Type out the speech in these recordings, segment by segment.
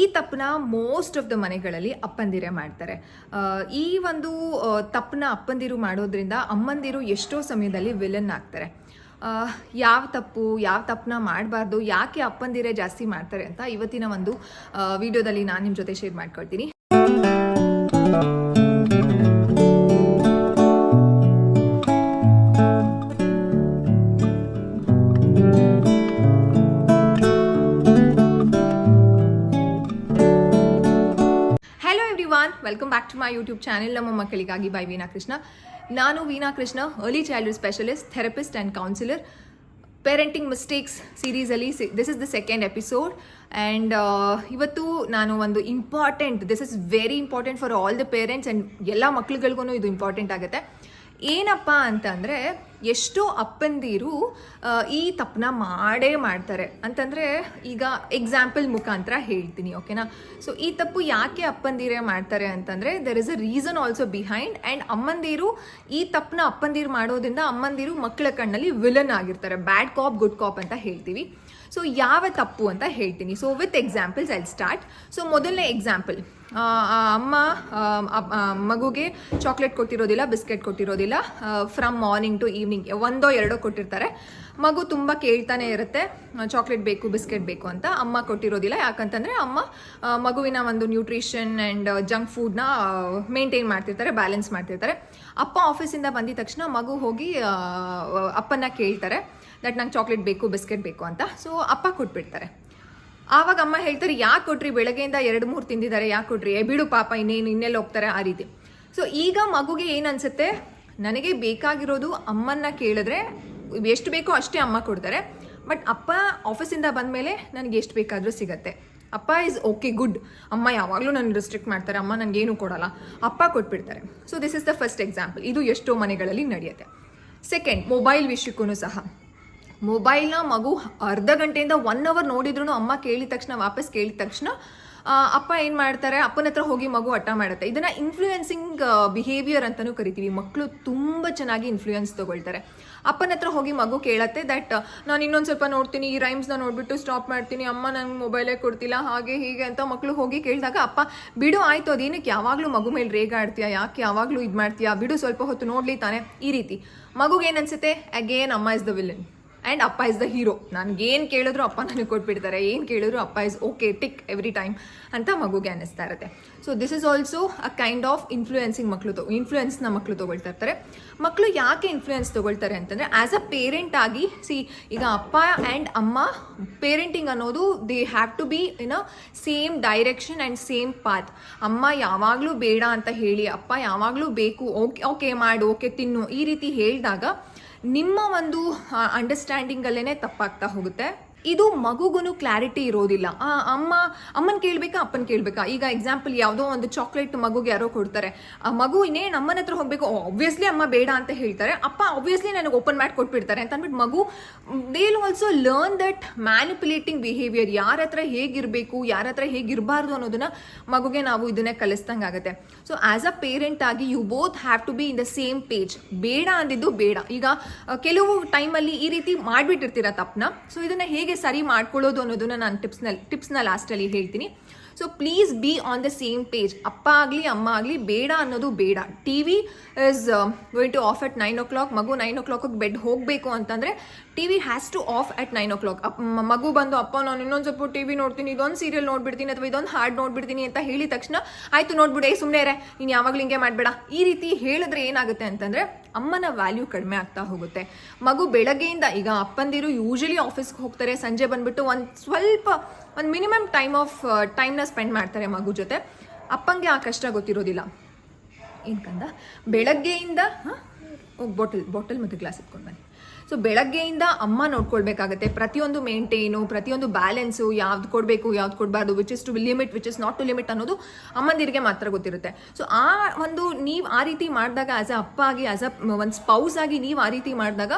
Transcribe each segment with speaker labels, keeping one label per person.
Speaker 1: ಈ ತಪ್ಪನ್ನ most of the ಮನೆಗಳಲ್ಲಿ ಅಪ್ಪಂದಿರೇ ಮಾಡ್ತಾರೆ. ಈ ಒಂದು ತಪ್ಪನ್ನ ತಪ್ಪನ ಅಪ್ಪಂದಿರು ಮಾಡೋದ್ರಿಂದ ಅಮ್ಮಂದಿರು ಎಷ್ಟೋ ಸಮಯದಲ್ಲಿ ವಿಲನ್ ಆಗ್ತಾರೆ. ಯಾವ ತಪ್ಪು, ಯಾವ ತಪ್ಪನ್ನ ಮಾಡಬಾರ್ದು, ಯಾಕೆ ಅಪ್ಪಂದಿರೇ ಜಾಸ್ತಿ ಮಾಡ್ತಾರೆ ಅಂತ ಇವತ್ತಿನ ಒಂದು ವಿಡಿಯೋದಲ್ಲಿ ನಾನು ನಿಮ್ಮ ಜೊತೆ ಶೇರ್ ಮಾಡ್ಕೊಳ್ತೀನಿ. ಯೂಟ್ಯೂಬ್ ಚಾನೆಲ್ ನಮ್ಮ ಮಕ್ಕಳಿಗಾಗಿ ಬೈ ವೀನಾ ಕೃಷ್ಣ. ನಾನು Veena Krishna early childhood specialist therapist and counsellor parenting mistakes ಸೀರೀಸಲ್ಲಿ this is the second episode and ಇವತ್ತು ನಾನು ಒಂದು important this is very important for all the parents and ಎಲ್ಲ ಮಕ್ಳುಗಳಿಗೂ ಇದು ಇಂಪಾರ್ಟೆಂಟ್ ಆಗುತ್ತೆ. ಏನಪ್ಪ ಅಂತಂದರೆ ಎಷ್ಟೋ ಅಪ್ಪಂದಿರು ಈ ತಪ್ಪನ್ನ ಮಾಡೇ ಮಾಡ್ತಾರೆ. ಅಂತಂದರೆ ಈಗ ಎಕ್ಸಾಂಪಲ್ ಮುಖಾಂತರ ಹೇಳ್ತೀನಿ ಓಕೆನಾ ಸೊ ಈ ತಪ್ಪು ಯಾಕೆ ಅಪ್ಪಂದಿರೇ ಮಾಡ್ತಾರೆ ಅಂತಂದರೆ there is a reason also behind and ಅಮ್ಮಂದಿರು ಈ ತಪ್ಪನ್ನ ಅಪ್ಪಂದಿರು ಮಾಡೋದ್ರಿಂದ ಅಮ್ಮಂದಿರು ಮಕ್ಕಳ ಕಣ್ಣಲ್ಲಿ ವಿಲನ್ ಆಗಿರ್ತಾರೆ ಬ್ಯಾಡ್ ಕಾಪ್ ಗುಡ್ ಕಾಪ್ ಅಂತ ಹೇಳ್ತೀವಿ. ಸೊ ಯಾವ ತಪ್ಪು ಅಂತ ಹೇಳ್ತೀನಿ. So with examples I start so ಮೊದಲನೇ ಎಕ್ಸಾಂಪಲ್ ಅಮ್ಮ ಮಗುಗೆ ಚಾಕ್ಲೇಟ್ ಕೊಟ್ಟಿರೋದಿಲ್ಲ ಬಿಸ್ಕೆಟ್ ಕೊಟ್ಟಿರೋದಿಲ್ಲ. ಫ್ರಮ್ ಮಾರ್ನಿಂಗ್ ಟು ಈವ್ನಿಂಗ್ ಒಂದೋ ಎರಡೋ ಕೊಟ್ಟಿರ್ತಾರೆ. ಮಗು ತುಂಬ ಕೇಳ್ತಾನೆ ಇರುತ್ತೆ ಚಾಕ್ಲೇಟ್ ಬೇಕು ಬಿಸ್ಕೆಟ್ ಬೇಕು ಅಂತ. ಅಮ್ಮ ಕೊಟ್ಟಿರೋದಿಲ್ಲ, ಯಾಕಂತಂದರೆ ಅಮ್ಮ ಮಗುವಿನ ಒಂದು ನ್ಯೂಟ್ರಿಷನ್ ಆ್ಯಂಡ್ ಜಂಕ್ ಫುಡ್ನ ಮೇಂಟೈನ್ ಮಾಡ್ತಿರ್ತಾರೆ ಬ್ಯಾಲೆನ್ಸ್ ಮಾಡ್ತಿರ್ತಾರೆ. ಅಪ್ಪ ಆಫೀಸಿಂದ ಬಂದಿದ ತಕ್ಷಣ ಮಗು ಹೋಗಿ ಅಪ್ಪನ ಕೇಳ್ತಾರೆ, ದಟ್ ನಂಗೆ ಚಾಕ್ಲೇಟ್ ಬೇಕು ಬಿಸ್ಕೆಟ್ ಬೇಕು ಅಂತ. ಸೊ ಅಪ್ಪ ಕೊಟ್ಬಿಡ್ತಾರೆ. ಆವಾಗ ಅಮ್ಮ ಹೇಳ್ತಾರೆ, ಯಾಕೆ ಕೊಟ್ರಿ? ಬೆಳಗ್ಗೆಯಿಂದ ಎರಡು ಮೂರು ತಿಂದಿದ್ದಾರೆ, ಯಾಕೆ ಕೊಟ್ರಿ? ಬಿಡು ಪಾಪ, ಇನ್ನೇನು, ಇನ್ನೆಲ್ಲ ಹೋಗ್ತಾರೆ? ಆ ರೀತಿ. ಸೊ ಈಗ ಮಗುಗೆ ಏನು ಅನ್ಸುತ್ತೆ? ನನಗೆ ಬೇಕಾಗಿರೋದು ಅಮ್ಮನ್ನ ಕೇಳಿದ್ರೆ ಎಷ್ಟು ಬೇಕೋ ಅಷ್ಟೇ ಅಮ್ಮ ಕೊಡ್ತಾರೆ. ಬಟ್ ಅಪ್ಪ ಆಫೀಸಿಂದ ಬಂದಮೇಲೆ ನನಗೆ ಎಷ್ಟು ಬೇಕಾದರೂ ಸಿಗತ್ತೆ. ಅಪ್ಪ ಇಸ್ ಓಕೆ ಗುಡ್ ಅಮ್ಮ ಯಾವಾಗಲೂ ನನ್ನ ರಿಸ್ಟ್ರಿಕ್ಟ್ ಮಾಡ್ತಾರೆ. ಅಮ್ಮ ನನಗೇನು ಕೊಡಲ್ಲ. ಅಪ್ಪ ಕೊಟ್ಬಿಡ್ತಾರೆ. So this is the first example ಇದು ಎಷ್ಟೋ ಮನೆಗಳಲ್ಲಿ ನಡೆಯುತ್ತೆ. ಸೆಕೆಂಡ್ ಮೊಬೈಲ್ ವಿಷಯಕ್ಕೂ ಸಹ. ಮೊಬೈಲ್ನ ಮಗು ಅರ್ಧ ಗಂಟೆಯಿಂದ ಒನ್ ಅವರ್ ನೋಡಿದ್ರು ಅಮ್ಮ ಕೇಳಿದ ತಕ್ಷಣ, ವಾಪಸ್ ಕೇಳಿದ ತಕ್ಷಣ ಅಪ್ಪ ಏನು ಮಾಡ್ತಾರೆ? ಅಪ್ಪನ ಹತ್ರ ಹೋಗಿ ಮಗು ಹಠ ಮಾಡುತ್ತೆ. ಇದನ್ನು ಇನ್ಫ್ಲೂಯೆನ್ಸಿಂಗ್ ಬಿಹೇವಿಯರ್ ಅಂತಲೂ ಕರಿತೀವಿ. ಮಕ್ಕಳು ತುಂಬ ಚೆನ್ನಾಗಿ ಇನ್ಫ್ಲೂಯೆನ್ಸ್ ತೊಗೊಳ್ತಾರೆ. ಅಪ್ಪನ ಹತ್ರ ಹೋಗಿ ಮಗು ಕೇಳತ್ತೆ ದಟ್ ನಾನು ಇನ್ನೊಂದು ಸ್ವಲ್ಪ ನೋಡ್ತೀನಿ, ಈ ರೈಮ್ಸ್ನ ನೋಡಿಬಿಟ್ಟು ಸ್ಟಾಪ್ ಮಾಡ್ತೀನಿ. ಅಮ್ಮ ನಂಗೆ ಮೊಬೈಲೇ ಕೊಡ್ತಿಲ್ಲ, ಹಾಗೆ ಹೀಗೆ ಅಂತ ಮಕ್ಕಳು ಹೋಗಿ ಕೇಳಿದಾಗ, ಅಪ್ಪ, ಬಿಡು ಆಯಿತು, ಅದೇನಕ್ಕೆ? ಯಾವಾಗಲೂ ಮಗು ಮೇಲೆ ರೇಗಾಡ್ತೀಯಾ ಯಾಕೆ ಯಾವಾಗಲೂ ಇದು ಮಾಡ್ತೀಯಾ? ಬಿಡು ಸ್ವಲ್ಪ ಹೊತ್ತು ನೋಡ್ಲಿ ತಾನೆ. ಈ ರೀತಿ. ಮಗುಗೆ ಏನು ಅನಿಸುತ್ತೆ? ಅಗೇನ್ ಅಮ್ಮ ಇಸ್ ದ ವಿಲನ್ ಆ್ಯಂಡ್ ಅಪ್ಪ ಇಸ್ ದ ಹೀರೋ ನನಗೇನು ಕೇಳಿದ್ರು ಅಪ್ಪ ನನಗೆ ಕೊಟ್ಬಿಡ್ತಾರೆ. ಏನು ಕೇಳಿದ್ರು ಅಪ್ಪ is okay tick every time ಅಂತ ಮಗುಗೆ ಅನ್ನಿಸ್ತಾ ಇರುತ್ತೆ. So this is also a kind of influencing ಮಕ್ಕಳು ತೊ ಇನ್ಫ್ಲೂಯೆನ್ಸ್ನ ಮಕ್ಕಳು ತೊಗೊಳ್ತಾ ಇರ್ತಾರೆ. ಮಕ್ಕಳು ಯಾಕೆ ಇನ್ಫ್ಲೂಯೆನ್ಸ್ ತೊಗೊಳ್ತಾರೆ ಅಂತಂದರೆ ಆ್ಯಸ್ ಅ ಪೇರೆಂಟ್ ಆಗಿ ಸಿ ಈಗ ಅಪ್ಪ ಆ್ಯಂಡ್ ಅಮ್ಮ ಪೇರೆಂಟಿಂಗ್ ಅನ್ನೋದು they have to be in a same direction and same path ಅಮ್ಮ ಯಾವಾಗಲೂ ಬೇಡ ಅಂತ ಹೇಳಿ, ಅಪ್ಪ ಯಾವಾಗಲೂ ಬೇಕು, ಓಕೆ ಓಕೆ ಮಾಡು ಓಕೆ ತಿನ್ನು, ಈ ರೀತಿ ಹೇಳಿದಾಗ ನಿಮ್ಮ ಒಂದು ಅಂಡರ್ಸ್ಟ್ಯಾಂಡಿಂಗಲ್ಲೇ ತಪ್ಪಾಗ್ತಾ ಹೋಗುತ್ತೆ. ಇದು ಮಗುಗೂ ಕ್ಲಾರಿಟಿ ಇರೋದಿಲ್ಲ. ಅಮ್ಮ, ಅಮ್ಮನ ಕೇಳ್ಬೇಕಾ, ಅಪ್ಪನ ಕೇಳಬೇಕಾ? ಈಗ ಎಕ್ಸಾಂಪಲ್ ಯಾವುದೋ ಒಂದು ಚಾಕ್ಲೇಟ್ ಮಗುಗೆ ಯಾರೋ ಕೊಡ್ತಾರೆ. ಆ, ಮಗು ಇನ್ನೇನು ಅಮ್ಮನ ಹತ್ರ ಹೋಗಬೇಕು ಆಬ್ವಿಯಸ್ಲಿ ಅಮ್ಮ ಬೇಡ ಅಂತ ಹೇಳ್ತಾರೆ. ಅಪ್ಪ ಆಬ್ವಿಯಸ್ಲಿ ನನಗೆ ಓಪನ್ ಮಾಡಿ ಕೊಟ್ಬಿಡ್ತಾರೆ ಅಂತ ಅಂದ್ಬಿಟ್ಟು ಮಗು they will also learn that manipulating behaviour ಯಾರ ಹತ್ರ ಹೇಗಿರಬೇಕು ಯಾರ ಹತ್ರ ಹೇಗಿರಬಾರ್ದು ಅನ್ನೋದನ್ನ ಮಗುಗೆ ನಾವು ಇದನ್ನೇ ಕಲಿಸ್ದಂಗೆ ಆಗುತ್ತೆ. ಸೊ ಆಸ್ ಅ ಪೇರೆಂಟ್ ಆಗಿ you both have to be in the same page ಬೇಡ ಅಂದಿದ್ದು ಬೇಡ. ಈಗ ಕೆಲವು ಟೈಮಲ್ಲಿ ಈ ರೀತಿ ಮಾಡಿಬಿಟ್ಟಿರ್ತೀರ ತಪ್ಪನ್ನ. ಸೊ ಇದನ್ನ ಹೇಗೆ ಸರಿ ಮಾಡ್ಕೊಳ್ಳೋದು ಅನ್ನೋದನ್ನ ನಾನು ಟಿಪ್ಸ್ನಲ್ಲಿ ಟಿಪ್ಸ್ನ ಲಾಸ್ಟಲ್ಲಿ ಹೇಳ್ತೀನಿ. So please be on the same page ಅಪ್ಪ ಆಗಲಿ ಅಮ್ಮ ಆಗಲಿ ಬೇಡ ಅನ್ನೋದು ಬೇಡ T V is going to off at nine o'clock ಮಗು ನೈನ್ ಓ ಕ್ಲಾಕಿಗೆ ಬೆಡ್ ಹೋಗಬೇಕು ಅಂತಂದರೆ T V has to off at nine o'clock ಮಗು ಬಂದು ಅಪ್ಪ ನಾನು ಇನ್ನೊಂದು ಸ್ವಲ್ಪ ಟಿ ವಿ ನೋಡ್ತೀನಿ ಇದೊಂದು ಸೀರಿಯಲ್ ನೋಡ್ಬಿಡ್ತೀನಿ ಅಥವಾ ಇದೊಂದು ಹಾಡ್ ನೋಡ್ಬಿಡ್ತೀನಿ ಅಂತ ಹೇಳಿದ ತಕ್ಷಣ ಆಯಿತು ನೋಡ್ಬಿಡೇ ಸುಮ್ಮನೆ ಇರೇ, ನೀನು ಯಾವಾಗಲೂ ಹಿಂಗೆ ಮಾಡಬೇಡ. ಈ ರೀತಿ ಹೇಳಿದ್ರೆ ಏನಾಗುತ್ತೆ ಅಂತಂದರೆ, ಅಮ್ಮನ ವ್ಯಾಲ್ಯೂ ಕಡಿಮೆ ಆಗ್ತಾ ಹೋಗುತ್ತೆ. ಮಗು ಬೆಳಗ್ಗೆಯಿಂದ, ಈಗ ಅಪ್ಪಂದಿರು ಯೂಶಲಿ ಆಫೀಸ್ಗೆ ಹೋಗ್ತಾರೆ, ಸಂಜೆ ಬಂದ್ಬಿಟ್ಟು ಒಂದು ಸ್ವಲ್ಪ, ಒಂದು ಮಿನಿಮಮ್ ಟೈಮ್ ಆಫ್ ಟೈಮ್ನ ಸ್ಪೆಂಡ್ ಮಾಡ್ತಾರೆ ಮಗು ಜೊತೆ, ಅಪ್ಪಂಗೆ ಆ ಕಷ್ಟ ಗೊತ್ತಿರೋದಿಲ್ಲ. ಏನ್ಕಂದ ಬೆಳಗ್ಗೆಯಿಂದ ಹೋಗಿ ಬಾಟಲ್ ಬಾಟಲ್ ಮತ್ತು ಗ್ಲಾಸ್ ಇಟ್ಕೊಂಡು ಬನ್ನಿ. ಸೊ ಬೆಳಗ್ಗೆಯಿಂದ ಅಮ್ಮ ನೋಡ್ಕೊಳ್ಬೇಕಾಗತ್ತೆ. ಪ್ರತಿಯೊಂದು ಮೇಂಟೈನು ಪ್ರತಿಯೊಂದು ಬ್ಯಾಲೆನ್ಸು ಯಾವ್ದು ಕೊಡಬೇಕು, ಯಾವ್ದು ಕೊಡಬಾರ್ದು which is to limit which is not to limit ಅನ್ನೋದು ಅಮ್ಮಂದಿರಿಗೆ ಮಾತ್ರ ಗೊತ್ತಿರುತ್ತೆ. ಸೊ ಆ ಒಂದು ನೀವು ಆ ರೀತಿ ಮಾಡಿದಾಗ ಆಸ್ ಅ ಅಪ್ಪ ಆಗಿ ಆಸ್ ಅ ಒಂದು ಸ್ಪೌಸ್ ಆಗಿ ನೀವು ಆ ರೀತಿ ಮಾಡಿದಾಗ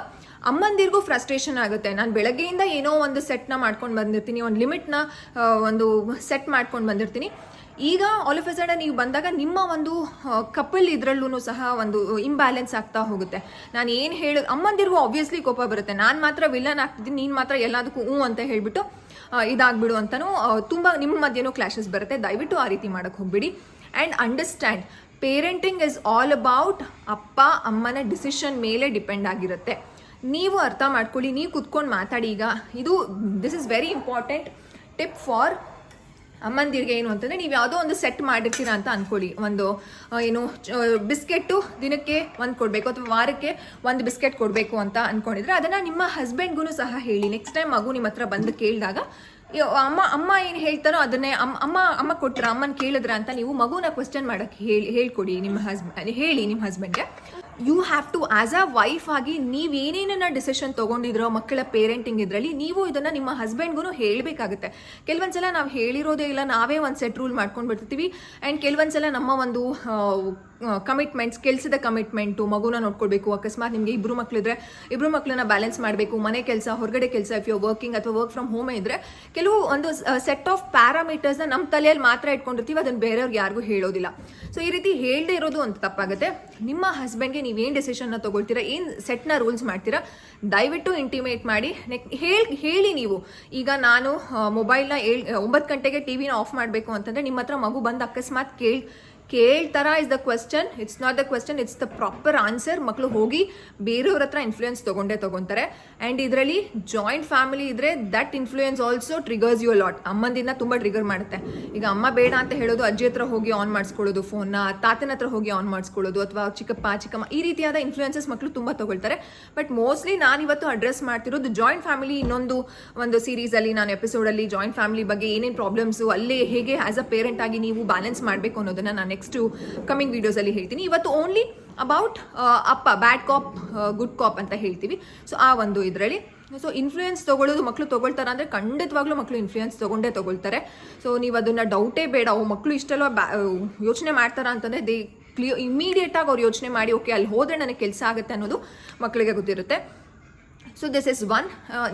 Speaker 1: ಅಮ್ಮಂದಿರಿಗೂ ಫ್ರಸ್ಟ್ರೇಷನ್ ಆಗುತ್ತೆ. ನಾನು ಬೆಳಗ್ಗೆಯಿಂದ ಏನೋ ಒಂದು ಸೆಟ್ನ ಮಾಡ್ಕೊಂಡು ಬಂದಿರ್ತೀನಿ, ಒಂದು ಲಿಮಿಟ್ನ ಒಂದು ಸೆಟ್ ಮಾಡ್ಕೊಂಡು ಬಂದಿರ್ತೀನಿ. ಈಗ ಆಲ್ ಆಫ್ ಎ ಸಡನ್ ನೀವು ಬಂದಾಗ ನಿಮ್ಮ ಒಂದು ಕಪಲ್ ಇದರಲ್ಲೂ ಸಹ ಒಂದು ಇಂಬ್ಯಾಲೆನ್ಸ್ ಆಗ್ತಾ ಹೋಗುತ್ತೆ. ನಾನು ಏನು ಹೇಳ, ಅಮ್ಮಂದಿರಿಗೂ ಆಬ್ವಿಯಸ್ಲಿ ಕೋಪ ಬರುತ್ತೆ. ನಾನು ಮಾತ್ರ ವಿಲನ್ ಆಗ್ತಿದ್ದೀನಿ, ನೀನು ಮಾತ್ರ ಎಲ್ಲದಕ್ಕೂ ಹ್ಞೂ ಅಂತ ಹೇಳಿಬಿಟ್ಟು ಇದಾಗ್ಬಿಡು ಅಂತಲೂ ತುಂಬ ನಿಮ್ಮ ಮಧ್ಯನೂ ಕ್ಲಾಶಸ್ ಬರುತ್ತೆ. ದಯವಿಟ್ಟು ಆ ರೀತಿ ಮಾಡೋಕ್ಕೆ ಹೋಗ್ಬಿಡಿ. And understand parenting is all about ಅಪ್ಪ, ಅಮ್ಮನ ಡಿಸಿಷನ್ ಮೇಲೆ ಡಿಪೆಂಡ್ ಆಗಿರುತ್ತೆ. ನೀವು ಅರ್ಥ ಮಾಡ್ಕೊಳ್ಳಿ, ನೀವು ಕುತ್ಕೊಂಡು ಮಾತಾಡಿ ಈಗ. ಇದು this is very important tip for ಅಮ್ಮಂದಿರಿಗೆ ಏನು ಅಂತಂದರೆ ನೀವು ಯಾವುದೋ ಒಂದು ಸೆಟ್ ಮಾಡಿರ್ತೀರಾ ಅಂತ ಅಂದ್ಕೊಳ್ಳಿ ಒಂದು ಏನು ಬಿಸ್ಕೆಟ್ಟು ದಿನಕ್ಕೆ ಒಂದು ಕೊಡಬೇಕು ಅಥವಾ ವಾರಕ್ಕೆ ಒಂದು ಬಿಸ್ಕೆಟ್ ಕೊಡಬೇಕು ಅಂತ ಅಂದ್ಕೊಂಡಿದ್ರೆ ಅದನ್ನು ನಿಮ್ಮ ಹಸ್ಬೆಂಡ್ಗೂ ಸಹ ಹೇಳಿ. ನೆಕ್ಸ್ಟ್ ಟೈಮ್ ಮಗು ನಿಮ್ಮ ಹತ್ರ ಬಂದು ಕೇಳಿದಾಗ ಅಮ್ಮ ಅಮ್ಮ ಏನು ಹೇಳ್ತಾರೋ ಅದನ್ನೇ, ಅಮ್ಮ ಅಮ್ಮ ಅಮ್ಮ ಕೊಟ್ರ, ಅಮ್ಮನ ಕೇಳಿದ್ರ ಅಂತ ನೀವು ಮಗುನ ಕ್ವಶನ್ ಮಾಡಕ್ಕೆ ಹೇಳಿ, ಹೇಳ್ಕೊಡಿ ನಿಮ್ಮ ಹಸ್ಬೆಂಡ್ ಹೇಳಿ ನಿಮ್ಮ ಹಸ್ಬೆಂಡ್ಗೆ you have to as a wife ಆಗಿ ನೀವು ಏನೇನನ್ನ ಡಿಸಿಷನ್ ತೊಗೊಂಡಿದ್ರೋ, ಮಕ್ಕಳ ಪೇರೆಂಟಿಂಗ್ ಇದರಲ್ಲಿ ನೀವು ಇದನ್ನು ನಿಮ್ಮ ಹಸ್ಬೆಂಡ್ಗೂ ಹೇಳಬೇಕಾಗುತ್ತೆ. ಕೆಲವೊಂದ್ಸಲ ನಾವು ಹೇಳಿರೋದೇ ಇಲ್ಲ, ನಾವೇ ಒಂದು ಸೆಟ್ ರೂಲ್ ಮಾಡ್ಕೊಂಡು ಬಿಡ್ತೀವಿ ಆ್ಯಂಡ್ ಕೆಲವೊಂದ್ಸಲ ನಮ್ಮ ಒಂದು ಕಮಿಟ್ಮೆಂಟ್ಸ್ ಕೆಲಸದ ಕಮಿಟ್ಮೆಂಟು ಮಗುನ ನೋಡ್ಕೊಳ್ಬೇಕು, ಅಕಸ್ಮಾತ್ ನಿಮಗೆ ಇಬ್ಬರು ಮಕ್ಕಳಿದ್ರೆ ಇಬ್ಬರು ಮಕ್ಕಳನ್ನ ಬ್ಯಾಲೆನ್ಸ್ ಮಾಡಬೇಕು, ಮನೆ ಕೆಲಸ, ಹೊರಗಡೆ ಕೆಲಸ ಇಫ್ ಯು ವರ್ಕಿಂಗ್ ಅಥವಾ ವರ್ಕ್ ಫ್ರಮ್ ಹೋಮೇ ಇದ್ದರೆ ಕೆಲವು ಒಂದು ಸೆಟ್ ಆಫ್ ಪ್ಯಾರಾಮೀಟರ್ಸ್ನ ನಮ್ಮ ತಲೆಯಲ್ಲಿ ಮಾತ್ರ ಇಟ್ಕೊಂಡಿರ್ತೀವಿ, ಅದನ್ನು ಬೇರೆಯವ್ರಿಗೆ ಯಾರಿಗೂ ಹೇಳೋದಿಲ್ಲ. ಸೊ ಈ ರೀತಿ ಹೇಳದೇ ಇರೋದು ಒಂದು ತಪ್ಪಾಗುತ್ತೆ. ನಿಮ್ಮ ಹಸ್ಬೆಂಡ್ಗೆ ನೀವೇನು ಡೆಸಿಷನ್ನ ತೊಗೊಳ್ತೀರಾ? ಏನು ಸೆಟ್ನ ರೂಲ್ಸ್ ಮಾಡ್ತೀರಾ? ದಯವಿಟ್ಟು ಇಂಟಿಮೇಟ್ ಮಾಡಿ. ನೆಕ್ ಹೇಳಿ ಹೇಳಿ ನೀವು. ಈಗ ನಾನು ಮೊಬೈಲ್ನ ಏಳ್, ಒಂಬತ್ತು ಗಂಟೆಗೆ ಟಿ ವಿನ ಆಫ್ ಮಾಡಬೇಕು ಅಂತಂದರೆ ನಿಮ್ಮ ಹತ್ರ ಮಗು ಬಂದು ಅಕಸ್ಮಾತ್ ಕೇಳಿ ಕೇಳ್ತಾರ is the question it's not the question it's the proper answer ಮಕ್ಕಳು ಹೋಗಿ ಬೇರೆಯವ್ರ ಹತ್ರ ಇನ್ಫ್ಲೂಯೆನ್ಸ್ ತಗೊಂಡೇ ತಗೊಂತಾರೆ. ಆ್ಯಂಡ್ ಇದರಲ್ಲಿ ಜಾಯಿಂಟ್ ಫ್ಯಾಮಿಲಿ ಇದ್ರೆ that influence also triggers you lot ಅಮ್ಮಂದಿನ ತುಂಬ ಟ್ರಿಗರ್ ಮಾಡುತ್ತೆ. ಈಗ ಅಮ್ಮ ಬೇಡ ಅಂತ ಹೇಳೋದು ಅಜ್ಜಿ ಹತ್ರ ಹೋಗಿ ಆನ್ ಮಾಡಿಸ್ಕೊಳ್ಳೋದು ಫೋನ್ನ ತಾತನ ಹತ್ರ ಹೋಗಿ ಆನ್ ಮಾಡಿಸ್ಕೊಳ್ಳೋದು ಅಥವಾ ಚಿಕ್ಕಪ್ಪ, ಚಿಕ್ಕಮ್ಮ ಈ ರೀತಿಯಾದ ಇನ್ಫ್ಲೂಯೆನ್ಸಸ್ ಮಕ್ಕಳು ತುಂಬ ತಗೊಳ್ತಾರೆ. ಬಟ್ ಮೋಸ್ಟ್ಲಿ ನಾನು ಇವತ್ತು ಅಡ್ರೆಸ್ ಮಾಡ್ತಿರೋದು ಜಾಯಿಂಟ್ ಫ್ಯಾಮಿಲಿ ಇನ್ನೊಂದು, ಒಂದು ಸೀರೀಸಲ್ಲಿ ನಾನು ಎಪಿಸೋಡಲ್ಲಿ ಜಾಯಿಂಟ್ ಫ್ಯಾಮಿಲಿ ಬಗ್ಗೆ ಏನೇನು ಪ್ರಾಬ್ಲಮ್ಸು ಅಲ್ಲಿ ಹೇಗೆ ಆಸ್ ಅ ಪೇರೆಂಟ್ ಆಗಿ ನೀವು ಬ್ಯಾಲೆನ್ಸ್ ಮಾಡಬೇಕು ಅನ್ನೋದನ್ನ ನಾನು ನೆಕ್ಸ್ಟ್ ಕಮಿಂಗ್ ವೀಡಿಯೋಸಲ್ಲಿ ಹೇಳ್ತೀನಿ. ಇವತ್ತು ಓನ್ಲಿ ಅಬೌಟ್ ಅಪ್ಪ ಬ್ಯಾಡ್ ಕಾಪ್ ಗುಡ್ ಕಾಪ್ ಅಂತ ಹೇಳ್ತೀವಿ. ಸೊ ಆ ಒಂದು ಇದರಲ್ಲಿ. ಸೊ ಇನ್ಫ್ಲೂಯೆನ್ಸ್ ತೊಗೊಳ್ಳೋದು ಮಕ್ಕಳು ತೊಗೊಳ್ತಾರೆ ಅಂದರೆ ಖಂಡಿತವಾಗ್ಲೂ ಮಕ್ಕಳು ಇನ್ಫ್ಲೂಯೆನ್ಸ್ ತೊಗೊಂಡೇ ತೊಗೊಳ್ತಾರೆ. ಸೊ ನೀವು ಅದನ್ನು ಡೌಟೇ ಬೇಡ. ಓ ಮಕ್ಕಳು ಇಷ್ಟೆಲ್ಲ ಬ್ಯಾ ಯೋಚನೆ ಮಾಡ್ತಾರ ಅಂತಂದರೆ ದೇ ಕ್ಲಿಯರ್ ಇಮಿಡಿಯೇಟಾಗಿ ಅವ್ರು ಯೋಚನೆ ಮಾಡಿ ಓಕೆ ಅಲ್ಲಿ ಹೋದರೆ ನನಗೆ ಕೆಲಸ ಆಗುತ್ತೆ ಅನ್ನೋದು ಮಕ್ಕಳಿಗೆ ಗೊತ್ತಿರುತ್ತೆ. ಸೊ ದಿಸ್ ಇಸ್ ಒನ್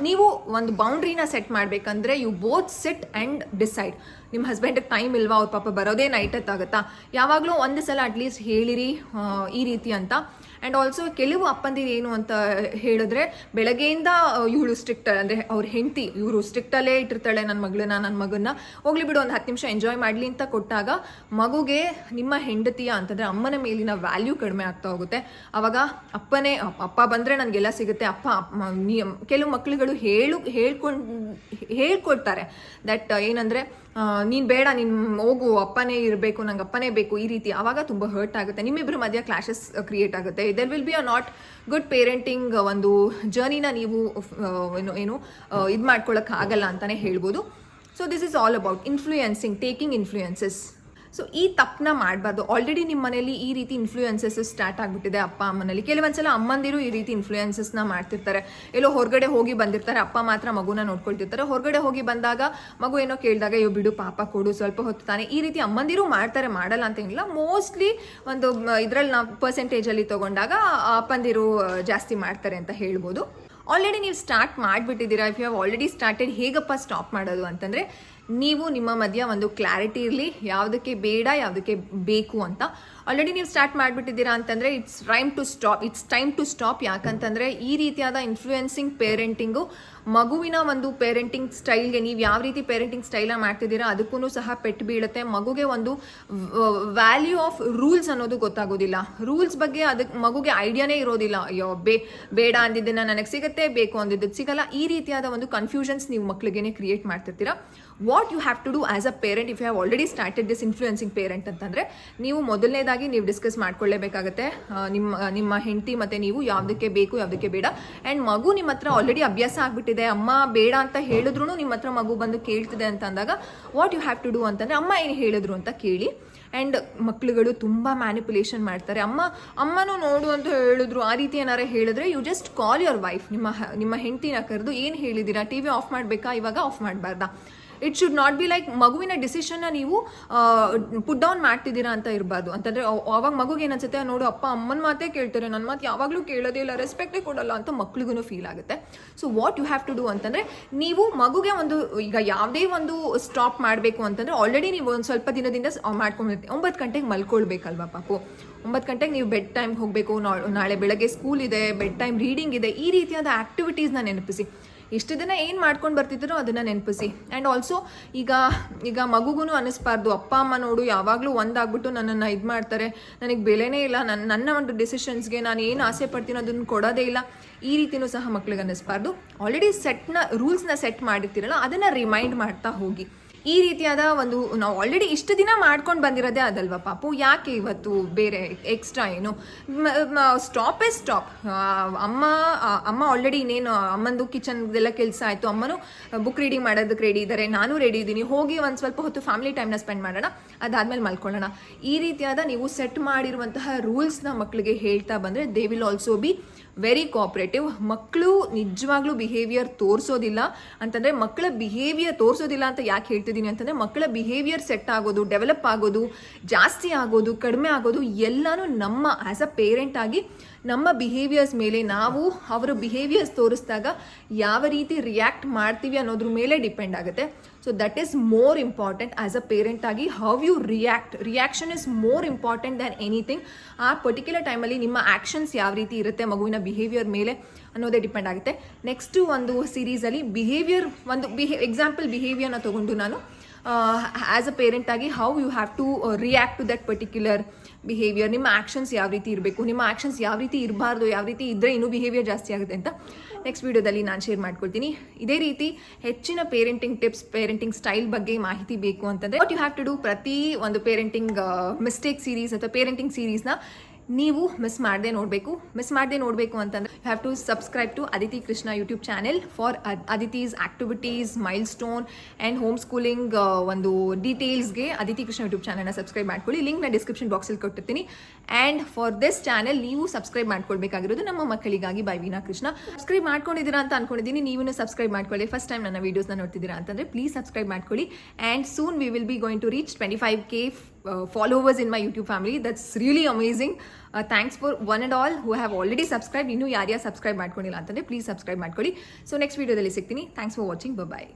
Speaker 1: ನೀವು ಒಂದು ಬೌಂಡ್ರಿನ ಸೆಟ್ ಮಾಡಬೇಕಂದ್ರೆ you both set and decide ನಿಮ್ಮ ಹಸ್ಬೆಂಡಿಗೆ ಟೈಮ್ ಇಲ್ವಾ? ಅವ್ರ ಪಾಪ ಬರೋದೇ ನೈಟ್ ಹೊತ್ತಾಗತ್ತಾ ಯಾವಾಗಲೂ ಒಂದು ಸಲ ಅಟ್ಲೀಸ್ಟ್ ಹೇಳಿರಿ ಈ ರೀತಿ ಅಂತ. ಆ್ಯಂಡ್ ಆಲ್ಸೋ ಕೆಲವು ಅಪ್ಪಂದಿರು ಏನು ಅಂತ ಹೇಳಿದ್ರೆ, ಬೆಳಗ್ಗೆಯಿಂದ ಇವಳು ಸ್ಟ್ರಿಕ್ಟ್ ಅಂದರೆ ಅವ್ರ ಹೆಂಡತಿ, ಇವರು ಸ್ಟ್ರಿಕ್ಟಲ್ಲೇ ಇಟ್ಟಿರ್ತಾಳೆ ನನ್ನ ಮಗಳನ್ನ ನನ್ನ ಮಗನ್ನ. ಹೋಗ್ಲಿ ಬಿಡು, ಒಂದು ಹತ್ತು ನಿಮಿಷ ಎಂಜಾಯ್ ಮಾಡಲಿ ಅಂತ ಕೊಟ್ಟಾಗ ಮಗುಗೆ ನಿಮ್ಮ ಹೆಂಡತಿಯ ಅಂತಂದರೆ ಅಮ್ಮನ ಮೇಲಿನ ವ್ಯಾಲ್ಯೂ ಕಡಿಮೆ ಆಗ್ತಾ ಹೋಗುತ್ತೆ. ಅವಾಗ ಅಪ್ಪನೇ, ಅಪ್ಪ- ಬಂದರೆ ನನಗೆಲ್ಲ ಸಿಗುತ್ತೆ. ಅಪ್ಪ ಕೆಲವು ಮಕ್ಕಳುಗಳು ಹೇಳು, ಹೇಳ್ಕೊಂಡು, ಹೇಳ್ಕೊಡ್ತಾರೆ. ದಟ್ ಏನಂದರೆ ನೀನು ಬೇಡ ನೀನು ಹೋಗು ಅಪ್ಪನೇ ಇರಬೇಕು ನಂಗೆ ಅಪ್ಪನೇ ಬೇಕು ಈ ರೀತಿ. ಆವಾಗ ತುಂಬ ಹರ್ಟ್ ಆಗುತ್ತೆ. ನಿಮ್ಮಿಬ್ಬರ ಮಧ್ಯ ಕ್ಲಾಶಸ್ ಕ್ರಿಯೇಟ್ ಆಗುತ್ತೆ. There will be a not good parenting ಒಂದು ಜರ್ನಿನ ನೀವು ಆ, ಏನು ಏನು ಇದು ಮಾಡ್ಕೊಳ್ಳೋಕೆ ಆಗಲ್ಲ ಅಂತಲೇ ಹೇಳ್ಬೋದು. So this is all about influencing taking influences so ಈ ತಪ್ಪನ್ನ ಮಾಡಬಾರ್ದು. ಆಲ್ರೆಡಿ ನಿಮ್ಮ ಮನೇಲಿ ಈ ರೀತಿ ಇನ್ಫ್ಲೂಯೆನ್ಸಸ್ ಸ್ಟಾರ್ಟ್ ಆಗಿಬಿಟ್ಟಿದೆ ಅಪ್ಪ ಅಮ್ಮನಲ್ಲಿ ಕೆಲವೊಂದ್ಸಲ ಅಮ್ಮಂದಿರು ಈ ರೀತಿ ಇನ್ಫ್ಲೂಯೆನ್ಸಸ್ನ ಮಾಡ್ತಿರ್ತಾರೆ. ಎಲ್ಲೋ ಹೊರಗಡೆ ಹೋಗಿ ಬಂದಿರ್ತಾರೆ. ಅಪ್ಪ ಮಾತ್ರ ಮಗುನ ನೋಡ್ಕೊಳ್ತಿರ್ತಾರೆ. ಹೊರಗಡೆ ಹೋಗಿ ಬಂದಾಗ ಮಗು ಏನೋ ಕೇಳಿದಾಗ, ಅಯ್ಯೋ ಬಿಡು, ಪಾಪ ಕೊಡು, ಸ್ವಲ್ಪ ಹೊತ್ತು ತಾನೆ. ಈ ರೀತಿ ಅಮ್ಮಂದಿರು ಮಾಡ್ತಾರೆ, ಮಾಡಲ್ಲ ಅಂತ ಏನಿಲ್ಲ. ಮೋಸ್ಟ್ಲಿ ಒಂದು ಇದರಲ್ಲಿ ನಾವು ಪರ್ಸೆಂಟೇಜಲ್ಲಿ ತೊಗೊಂಡಾಗ ಅಪ್ಪಂದಿರು ಜಾಸ್ತಿ ಮಾಡ್ತಾರೆ ಅಂತ ಹೇಳ್ಬೋದು. ಆಲ್ರೆಡಿ ನೀವು start ಮಾಡಿಬಿಟ್ಟಿದ್ದೀರಾ? If you have already started ಹೇಗಪ್ಪ ಸ್ಟಾಪ್ ಮಾಡೋದು ಅಂತಂದರೆ ನೀವು ನಿಮ್ಮ ಮಧ್ಯ ಒಂದು ಕ್ಲಾರಿಟಿ ಇರಲಿ, ಯಾವುದಕ್ಕೆ ಬೇಡ, ಯಾವುದಕ್ಕೆ ಬೇಕು ಅಂತ. ಆಲ್ರೆಡಿ ನೀವು ಸ್ಟಾರ್ಟ್ ಮಾಡಿಬಿಟ್ಟಿದ್ದೀರಾ ಅಂತಂದರೆ it's time to stop it's time to stop ಯಾಕಂತಂದರೆ ಈ ರೀತಿಯಾದ ಇನ್ಫ್ಲೂಯೆನ್ಸಿಂಗ್ ಪೇರೆಂಟಿಂಗು ಮಗುವಿನ ಒಂದು ಪೇರೆಂಟಿಂಗ್ ಸ್ಟೈಲ್ಗೆ ನೀವು ಯಾವ ರೀತಿ ಪೇರೆಂಟಿಂಗ್ ಸ್ಟೈಲ ಮಾಡ್ತಿದ್ದೀರಾ ಅದಕ್ಕೂ ಸಹ ಪೆಟ್ಟು ಬೀಳುತ್ತೆ. ಮಗುಗೆ ಒಂದು ವ್ಯಾಲ್ಯೂ ಆಫ್ ರೂಲ್ಸ್ ಅನ್ನೋದು ಗೊತ್ತಾಗೋದಿಲ್ಲ. ರೂಲ್ಸ್ ಬಗ್ಗೆ ಅದಕ್ಕೆ ಮಗುಗೆ ಐಡಿಯಾನೇ ಇರೋದಿಲ್ಲ. ಅಯ್ಯೋ, ಬೇ, ಬೇಡ ಅಂದಿದ್ದನ್ನು ನನಗೆ ಸಿಗುತ್ತೆ, ಬೇಕು ಅಂದಿದ್ದಕ್ಕೆ ಸಿಗಲ್ಲ. ಈ ರೀತಿಯಾದ ಒಂದು ಕನ್ಫ್ಯೂಷನ್ಸ್ ನೀವು ಮಕ್ಕಳಿಗೆ create ಮಾಡ್ತಿರ್ತೀರಾ. What you have to do as a parent if you have already started this influencing parent ಅಂತಂದರೆ, ನೀವು ಮೊದಲನೇದಾಗಿ ನೀವು ಡಿಸ್ಕಸ್ ಮಾಡ್ಕೊಳ್ಳೇಬೇಕಾಗತ್ತೆ. ನಿಮ್ಮ ನಿಮ್ಮ ಹೆಂಡತಿ ಮತ್ತು ನೀವು ಯಾವುದಕ್ಕೆ ಬೇಕು, ಯಾವುದಕ್ಕೆ ಬೇಡ. ಆ್ಯಂಡ್ ಮಗು ನಿಮ್ಮ ಹತ್ರ ಆಲ್ರೆಡಿ ಅಭ್ಯಾಸ ಆಗಿಬಿಟ್ಟಿದೆ, ಅಮ್ಮ ಬೇಡ ಅಂತ ಹೇಳಿದ್ರು ನಿಮ್ಮ ಹತ್ರ ಮಗು ಬಂದು ಕೇಳ್ತಿದೆ ಅಂತ ಅಂದಾಗ what you have to do ಅಂತಂದರೆ, ಅಮ್ಮ ಏನು ಹೇಳಿದ್ರು ಅಂತ ಕೇಳಿ. ಆ್ಯಂಡ್ ಮಕ್ಳುಗಳು ತುಂಬ ಮ್ಯಾನಿಪುಲೇಷನ್ ಮಾಡ್ತಾರೆ. ಅಮ್ಮ, ಅಮ್ಮನೂ ನೋಡು ಅಂತ ಹೇಳಿದ್ರು. ಆ ರೀತಿ ಏನಾರ ಹೇಳಿದ್ರೆ you just call your wife ನಿಮ್ಮ ನಿಮ್ಮ ಹೆಂಡತಿನ ಕರೆದು ಏನು ಹೇಳಿದ್ದೀರಾ? ಟಿ ವಿ ಆಫ್ ಮಾಡಬೇಕಾ? ಇವಾಗ off ಮಾಡಬಾರ್ದಾ? It should not be like ಮಗುವಿನ ಡಿಸಿಷನ್ನ ನೀವು ಪುಟ್ ಡೌನ್ ಮಾಡ್ತಿದ್ದೀರಾ ಅಂತ ಇರಬಾರ್ದು. ಅಂತಂದರೆ ಅವಾಗ ಮಗುಗೆ ಏನನ್ಸುತ್ತೆ ನೋಡು, ಅಪ್ಪ ಅಮ್ಮನ ಮಾತೇ ಕೇಳ್ತಾರೆ ನನ್ನ ಮಾತು ಯಾವಾಗಲೂ ಕೇಳೋದೇ ಇಲ್ಲ ರೆಸ್ಪೆಕ್ಟೇ ಕೊಡಲ್ಲ ಅಂತ ಮಕ್ಳಿಗೂ ಫೀಲ್ ಆಗುತ್ತೆ. So what you have to do ಅಂತಂದರೆ, ನೀವು ಮಗುಗೆ ಒಂದು, ಈಗ ಯಾವುದೇ ಒಂದು ಸ್ಟಾಪ್ ಮಾಡಬೇಕು ಅಂತಂದರೆ ಆಲ್ರೆಡಿ ನೀವು ಒಂದು ಸ್ವಲ್ಪ ದಿನದಿಂದ ಮಾಡ್ಕೊಂಡಿರ್ತೀವಿ ಒಂಬತ್ತು ಗಂಟೆಗೆ ಮಲ್ಕೊಳ್ಬೇಕಲ್ವಾ ಪಾಪು. ಒಂಬತ್ತು ಗಂಟೆಗೆ ನೀವು ಬೆಡ್ ಟೈಮ್ಗೆ ಹೋಗಬೇಕು ನಾಳೆ ಬೆಳಗ್ಗೆ ಸ್ಕೂಲ್ ಇದೆ, ಬೆಡ್ ಟೈಮ್ ರೀಡಿಂಗ್ ಇದೆ, ಈ ರೀತಿಯಾದ ಆ್ಯಕ್ಟಿವಿಟೀಸ್ನ ನೆನಪಿಸಿ. ಇಷ್ಟು ದಿನ ಏನು ಮಾಡ್ಕೊಂಡು ಬರ್ತಿದ್ರೋ ಅದನ್ನು ನೆನಪಿಸಿ. ಆ್ಯಂಡ್ ಆಲ್ಸೋ ಈಗ ಈಗ ಮಗುಗೂ ಅನ್ನಿಸ್ಬಾರ್ದು. ಅಪ್ಪ, ಅಮ್ಮ ನೋಡು, ಯಾವಾಗಲೂ ಒಂದಾಗ್ಬಿಟ್ಟು ನನ್ನನ್ನು ಇದು ಮಾಡ್ತಾರೆ. ನನಗೆ ಬೆಲೆನೇ ಇಲ್ಲ. ನನ್ನ ನನ್ನ ಒಂದು ಡಿಸಿಷನ್ಸ್ಗೆ ನಾನು ಏನು ಆಸೆ ಪಡ್ತೀನೋ ಅದನ್ನು ಕೊಡೋದೇ ಇಲ್ಲ. ಈ ರೀತಿಯೂ ಸಹ ಮಕ್ಳಿಗೆ ಅನ್ನಿಸ್ಬಾರ್ದು. ಆಲ್ರೆಡಿ ಸೆಟ್ನ ರೂಲ್ಸ್ನ ಸೆಟ್ ಮಾಡಿರ್ತೀರಲ್ಲ, ಅದನ್ನು ರಿಮೈಂಡ್ ಮಾಡ್ತಾ ಹೋಗಿ. ಈ ರೀತಿಯಾದ ಒಂದು ನಾವು ಆಲ್ರೆಡಿ ಇಷ್ಟು ದಿನ ಮಾಡ್ಕೊಂಡು ಬಂದಿರೋದೇ ಅದಲ್ವಾ ಪಾಪು? ಯಾಕೆ ಇವತ್ತು ಬೇರೆ ಎಕ್ಸ್ಟ್ರಾ ಏನು? ಸ್ಟಾಪ್ ಎಸ್ ಸ್ಟಾಪ್ ಅಮ್ಮ ಅಮ್ಮ ಆಲ್ರೆಡಿ ಇನ್ನೇನು, ಅಮ್ಮಂದು ಕಿಚನ್ದೆಲ್ಲ ಕೆಲಸ ಆಯಿತು. ಅಮ್ಮನೂ ಬುಕ್ ರೀಡಿಂಗ್ ಮಾಡೋದಕ್ಕೆ ರೆಡಿ ಇದ್ದಾರೆ. ನಾನು ರೆಡಿ ಇದ್ದೀನಿ. ಹೋಗಿ ಒಂದು ಸ್ವಲ್ಪ ಹೊತ್ತು ಫ್ಯಾಮಿಲಿ ಟೈಮ್ನ ಸ್ಪೆಂಡ್ ಮಾಡೋಣ. ಅದಾದಮೇಲೆ ಮಲ್ಕೊಳ್ಳೋಣ. ಈ ರೀತಿಯಾದ ನೀವು ಸೆಟ್ ಮಾಡಿರುವಂತಹ ರೂಲ್ಸ್ನ ಮಕ್ಕಳಿಗೆ ಹೇಳ್ತಾ ಬಂದರೆ they will also be very cooperative ಮಕ್ಕಳು ನಿಜವಾಗ್ಲೂ ಬಿಹೇವಿಯರ್ ತೋರಿಸೋದಿಲ್ಲ. ಅಂತಂದರೆ ಮಕ್ಕಳ ಬಿಹೇವಿಯರ್ ತೋರಿಸೋದಿಲ್ಲ ಅಂತ ಯಾಕೆ ಹೇಳ್ತಿದ್ದೀನಿ ಅಂತಂದರೆ ಮಕ್ಕಳ ಬಿಹೇವಿಯರ್ ಸೆಟ್ ಆಗೋದು ಡೆವಲಪ್ ಆಗೋದು, ಜಾಸ್ತಿ ಆಗೋದು, ಕಡಿಮೆ ಆಗೋದು ಎಲ್ಲನೂ ನಮ್ಮ ಆ್ಯಸ್ ಅ ಪೇರೆಂಟ್ ಆಗಿ ನಮ್ಮ ಬಿಹೇವಿಯರ್ಸ್ ಮೇಲೆ ನಾವು ಅವರ ಬಿಹೇವಿಯರ್ಸ್ ತೋರಿಸಿದಾಗ ಯಾವ ರೀತಿ ರಿಯಾಕ್ಟ್ ಮಾಡ್ತೀವಿ ಅನ್ನೋದ್ರ ಮೇಲೆ ಡಿಪೆಂಡ್ ಆಗುತ್ತೆ. So that is more important as a parent ಆಗಿ how you react reaction is more important than anything ಆ ಪರ್ಟಿಕ್ಯುಲರ್ ಟೈಮಲ್ಲಿ ನಿಮ್ಮ ಆ್ಯಕ್ಷನ್ಸ್ ಯಾವ ರೀತಿ ಇರುತ್ತೆ, ಮಗುವಿನ ಬಿಹೇವಿಯರ್ ಮೇಲೆ ಅನ್ನೋದೇ ಡಿಪೆಂಡ್ ಆಗುತ್ತೆ. ನೆಕ್ಸ್ಟು ಒಂದು ಸೀರೀಸಲ್ಲಿ ಬಿಹೇವಿಯರ್ ಒಂದು ಬಿಹೇ ಎಕ್ಸಾಂಪಲ್ ಬಿಹೇವಿಯರ್ನ ತೊಗೊಂಡು ನಾನು ಆ್ಯಸ್ ಅ ಪೇರೆಂಟ್ ಆಗಿ how you have to react to that particular behaviour ನಿಮ್ಮ ಆ್ಯಕ್ಷನ್ಸ್ ಯಾವ ರೀತಿ ಇರಬೇಕು, ನಿಮ್ಮ ಆ್ಯಕ್ಷನ್ಸ್ ಯಾವ ರೀತಿ ಇರಬಾರ್ದು, ಯಾವ ರೀತಿ ಇದ್ದರೆ ಇನ್ನೂ ಬಿಹೇವಿಯರ್ ಜಾಸ್ತಿ ಆಗುತ್ತೆ ಅಂತ ನೆಕ್ಸ್ಟ್ ವೀಡಿಯೋದಲ್ಲಿ ನಾನು ಶೇರ್ ಮಾಡ್ಕೊಳ್ತೀನಿ. ಇದೇ ರೀತಿ ಹೆಚ್ಚಿನ ಪೇರೆಂಟಿಂಗ್ ಟಿಪ್ಸ್ ಪೇರೆಂಟಿಂಗ್ ಸ್ಟೈಲ್ ಬಗ್ಗೆ ಮಾಹಿತಿ ಬೇಕು ಅಂತಂದರೆ what you have to do ಪ್ರತಿ ಒಂದು ಪೇರೆಂಟಿಂಗ್ ಮಿಸ್ಟೇಕ್ ಸೀರೀಸ್ ಅಥವಾ ಪೇರೆಂಟಿಂಗ್ ಸೀರೀಸ್ನ ನೀವು ಮಿಸ್ ಮಾಡದೆ ನೋಡಬೇಕು. ಮಿಸ್ ಮಾಡದೆ ನೋಡಬೇಕು ಅಂತಂದ್ರೆ you have to subscribe to Aditi Krishna YouTube channel for Aditi's activities milestone and home schooling ಒಂದು ಡೀಟೇಲ್ಸ್ಗೆ ಅದಿತಿ ಕೃಷ್ಣ ಯೂಟ್ಯೂಬ್ ಚಾನಲ್ನ ಸಬ್ಸ್ಕ್ರೈಬ್ ಮಾಡ್ಕೊಳ್ಳಿ. ಲಿಂಕ್ನ ಡಿಸ್ಕ್ರಿಪ್ಷನ್ ಬಾಕ್ಸಲ್ಲಿ ಕೊಟ್ಟಿರ್ತೀನಿ. ಆ್ಯಂಡ್ ಫಾರ್ ದಿಸ್ ಚಾನೆಲ್ ನೀವು ಸಬ್ಸ್ಕ್ರೈಬ್ ಮಾಡ್ಕೊಳ್ಬೇಕಾಗಿರೋದು ನಮ್ಮ ಮಕ್ಕಳಿಗಾಗಿ ಬೈ ವೀನಾ ಕೃಷ್ಣ ಸಬ್ಸ್ಕ್ರೈಬ್ ಮಾಡ್ಕೊಂಡಿದ್ದೀರಾ ಅಂತ ಅನ್ಕೊಂಡಿದ್ದೀನಿ. ನೀವು ಸಬ್ಸ್ಕ್ರೈಬ್ ಮಾಡ್ಕೊಳ್ಳಿ. ಫಸ್ಟ್ ಟೈಮ್ ನನ್ನ ವೀಡಿಯೋಸ್ನ ನೋಡ್ತಿದ್ದೀರಾ ಅಂತಂದರೆ ಪ್ಲೀಸ್ ಸಬ್ಸ್ಕ್ರೈಬ್ ಮಾಡ್ಕೊಳ್ಳಿ. And soon we will be going to reach twenty five K followers in my YouTube family that's really amazing thanks for one and all who have already subscribe ಇನ್ನೂ ಯಾರ್ಯಾರು subscribe ಮಾಡ್ಕೊಂಡಿಲ್ಲ ಅಂತಂದರೆ please subscribe ಮಾಡ್ಕೊಳ್ಳಿ. So next ವೀಡಿಯೋದಲ್ಲಿ ಸಿಗ್ತೀನಿ. Thanks for watching bye